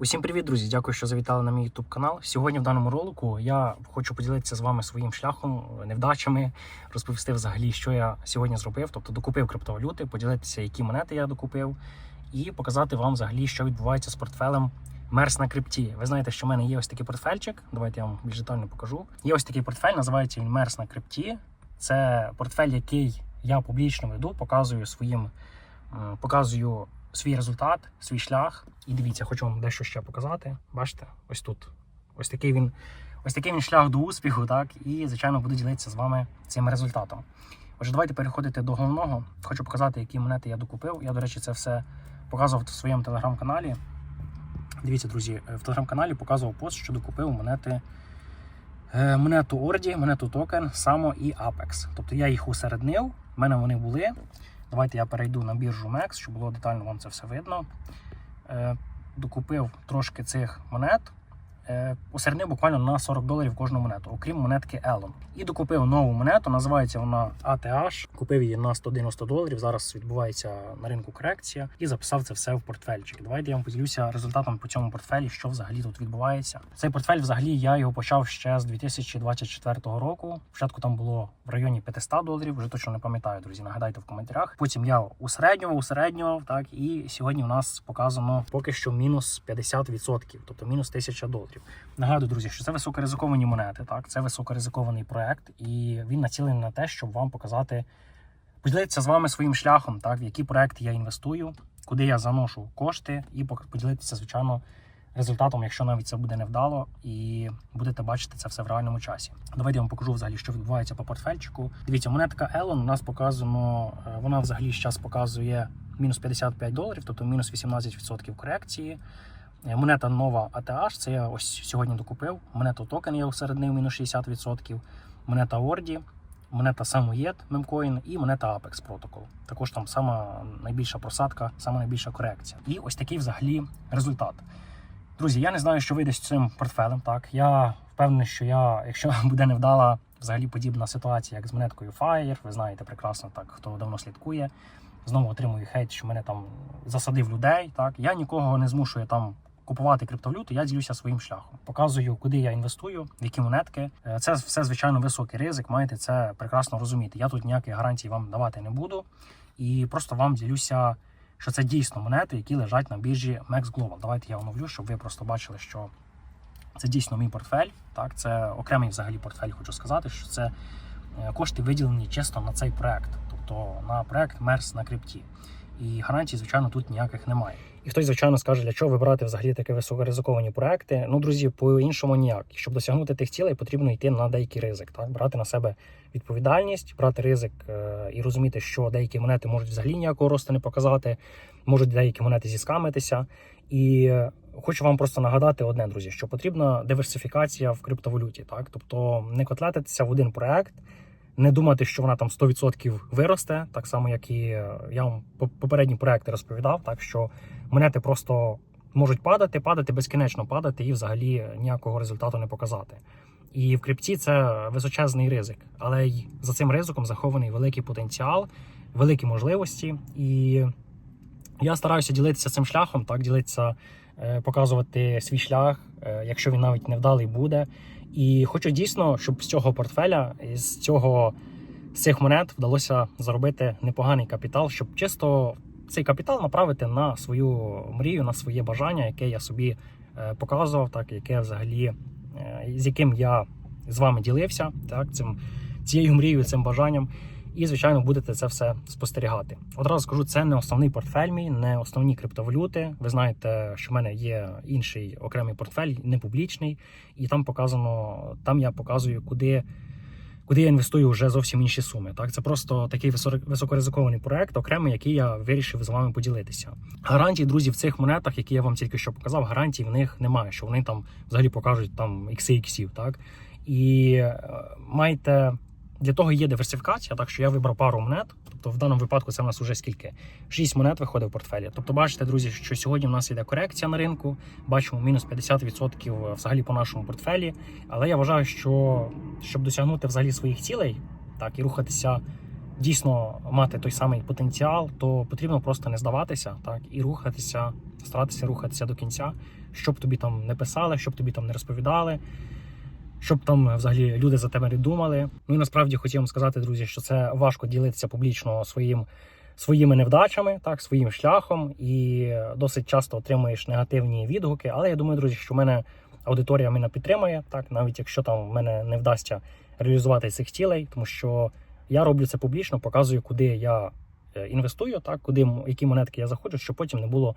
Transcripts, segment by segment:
Усім привіт, друзі! Дякую, що завітали на мій YouTube канал. Сьогодні в даному ролику я хочу поділитися з вами своїм шляхом, невдачами, розповісти взагалі, що я сьогодні зробив. Тобто докупив криптовалюти, поділитися, які монети я докупив, і показати вам взагалі, що відбувається з портфелем Мерс на крипті. Ви знаєте, що в мене є ось такий портфельчик. Давайте я вам більш детально покажу. Є ось такий портфель, називається він Мерс на крипті. Це портфель, який я публічно веду, показую своїм, показую свій результат, свій шлях. І дивіться, хочу вам дещо ще показати. Бачите, ось тут. Ось такий він, ось такий він шлях до успіху, так, і, звичайно, буду ділитися з вами цим результатом. Отже, давайте переходити до головного. Хочу показати, які монети я докупив. Я, до речі, це все показував в своєму телеграм-каналі. Дивіться, друзі, в телеграм-каналі показував пост, що докупив монети. е, Монету Орді, монету токен, Само і Apex. Тобто я їх усереднив, в мене вони були. Давайте я перейду на біржу MEX, щоб було детально вам це все видно. Е, Докупив трошки цих монет. Е, буквально на 40 доларів кожну монету, окрім монетки Elon. І докупив нову монету, називається вона ATH. Купив її на 190 доларів. Зараз відбувається на ринку корекція і записав це все в портфельчик. Давайте я вам поділюся результатом по цьому портфелі, що взагалі тут відбувається. Цей портфель, взагалі, я його почав ще з 2024 року. Спочатку там було в районі 500 доларів, вже точно не пам'ятаю, друзі. Нагадайте в коментарях. Потім я усереднював, усереднював, так і сьогодні у нас показано поки що мінус 50%, тобто мінус 1000 доларів. Нагадую, друзі, що це високоризиковані монети. Так, це високоризикований проект, і він націлений на те, щоб вам показати, поділитися з вами своїм шляхом, так в які проекти я інвестую, куди я заношу кошти, і поділитися, звичайно, результатом, якщо навіть це буде невдало, і будете бачити це все в реальному часі. Давайте я вам покажу взагалі, що відбувається по портфельчику. Дивіться, монетка Elon у нас показано, е, вона взагалі зараз показує мінус 55 доларів, тобто мінус 18% корекції. Монета нова ATH, це я ось сьогодні докупив. Монету токен я усереднив мінус 60%. Монета Орді, монета Samoyed Memcoin і монета Apex Protocol. Також там сама найбільша просадка, сама найбільша корекція. І ось такий взагалі результат. Друзі, я не знаю, що вийде з цим портфелем. Так, я впевнений, що я, якщо буде невдала взагалі подібна ситуація, як з монеткою Fire, ви знаєте прекрасно, так хто давно слідкує. Знову отримую хейт, що мене там засадив людей. Так я нікого не змушую там купувати криптовалюту, я ділюся своїм шляхом. Показую, куди я інвестую, в які монетки. Е, Це все звичайно високий ризик. Маєте це прекрасно розуміти. Я тут ніяких гарантій вам давати не буду, і просто вам ділюся, що це дійсно монети, які лежать на біржі Max Global. Давайте я оновлю, щоб ви просто бачили, що це дійсно мій портфель. Так, це окремий взагалі портфель. Хочу сказати, що це е, кошти виділені чисто на цей проект, тобто на проект Мерс на крипті. І гарантій, звичайно, тут ніяких немає. І хтось, звичайно, скаже, для чого вибирати взагалі такі високоризиковані проекти. Ну, друзі, по-іншому ніяк. Щоб досягнути тих цілей, потрібно йти на деякий ризик, так брати на себе відповідальність, брати ризик е- і розуміти, що деякі монети можуть взагалі ніякого росту не показати, можуть деякі монети зіскамитися. І е, хочу вам просто нагадати одне, друзі, що потрібна диверсифікація в криптовалюті, так тобто не котлетитися в один проект. Не думати, що вона там 100% виросте, так само як і е, я вам по- попередні проекти розповідав, так що монети просто можуть падати, падати безкінечно падати і взагалі ніякого результату не показати. І в крипті це височезний ризик, але й за цим ризиком захований великий потенціал, великі можливості. І я стараюся ділитися цим шляхом, так ділитися, показувати свій шлях, е, якщо він навіть невдалий буде. І хочу дійсно, щоб з цього портфеля, з цього з цих монет вдалося заробити непоганий капітал, щоб чисто цей капітал направити на свою мрію, на своє бажання, яке я собі е, показував, так яке взагалі е, з яким я з вами ділився, так цим цією мрією, цим бажанням. І, звичайно, будете це все спостерігати. Одразу скажу, це не основний портфель мій, не основні криптовалюти. Ви знаєте, що в мене є інший окремий портфель, не публічний, і там показано, там я показую, куди куди я інвестую вже зовсім інші суми. Так, це просто такий високо- високоризикований проект, окремий, який я вирішив з вами поділитися. Гарантій, друзі, в цих монетах, які я вам тільки що показав, гарантій в них немає, що вони там взагалі покажуть там ікси іксів, так і е, маєте. Для того є диверсифікація, так що я вибрав пару монет. Тобто в даному випадку це в нас вже скільки? 6 монет виходить в портфелі. Тобто, бачите, друзі, що сьогодні в нас йде корекція на ринку. Бачимо мінус 50% взагалі по нашому портфелі. Але я вважаю, що щоб досягнути взагалі своїх цілей, так і рухатися дійсно мати той самий потенціал, то потрібно просто не здаватися, так і рухатися, старатися рухатися до кінця, щоб тобі там не писали, щоб тобі там не розповідали. Щоб там взагалі люди за тебе не думали. Ну і насправді хотів вам сказати, друзі, що це важко ділитися публічно своїм своїми невдачами, так своїм шляхом, і досить часто отримуєш негативні відгуки. Але я думаю, друзі, що в мене аудиторія мене підтримує, так навіть якщо там в мене не вдасться реалізувати цих цілей, тому що я роблю це публічно, показую, куди я е, інвестую, так куди які монетки я заходжу, щоб потім не було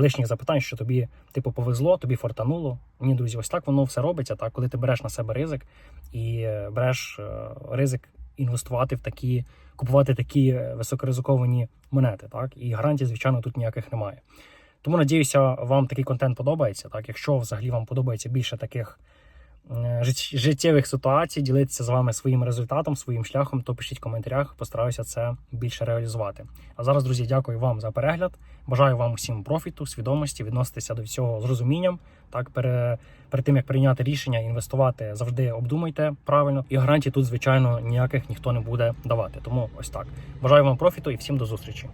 лишніх запитань, що тобі типу повезло, тобі фортануло. Ні, друзі, ось так воно все робиться. Так, коли ти береш на себе ризик і е, береш е, ризик інвестувати в такі, купувати такі е, високоризиковані монети. Так, і гарантій, звичайно, тут ніяких немає. Тому надіюся, вам такий контент подобається. Так, якщо взагалі вам подобається більше таких життєвих ситуацій, ділитися з вами своїм результатом, своїм шляхом, то пишіть в коментарях, постараюся це більше реалізувати. А зараз, друзі, дякую вам за перегляд. Бажаю вам усім профіту, свідомості, відноситися до всього з розумінням. Так, пере, перед тим як прийняти рішення інвестувати, завжди обдумайте правильно. І гарантій тут, звичайно, ніяких ніхто не буде давати. Тому ось так. Бажаю вам профіту і всім до зустрічі.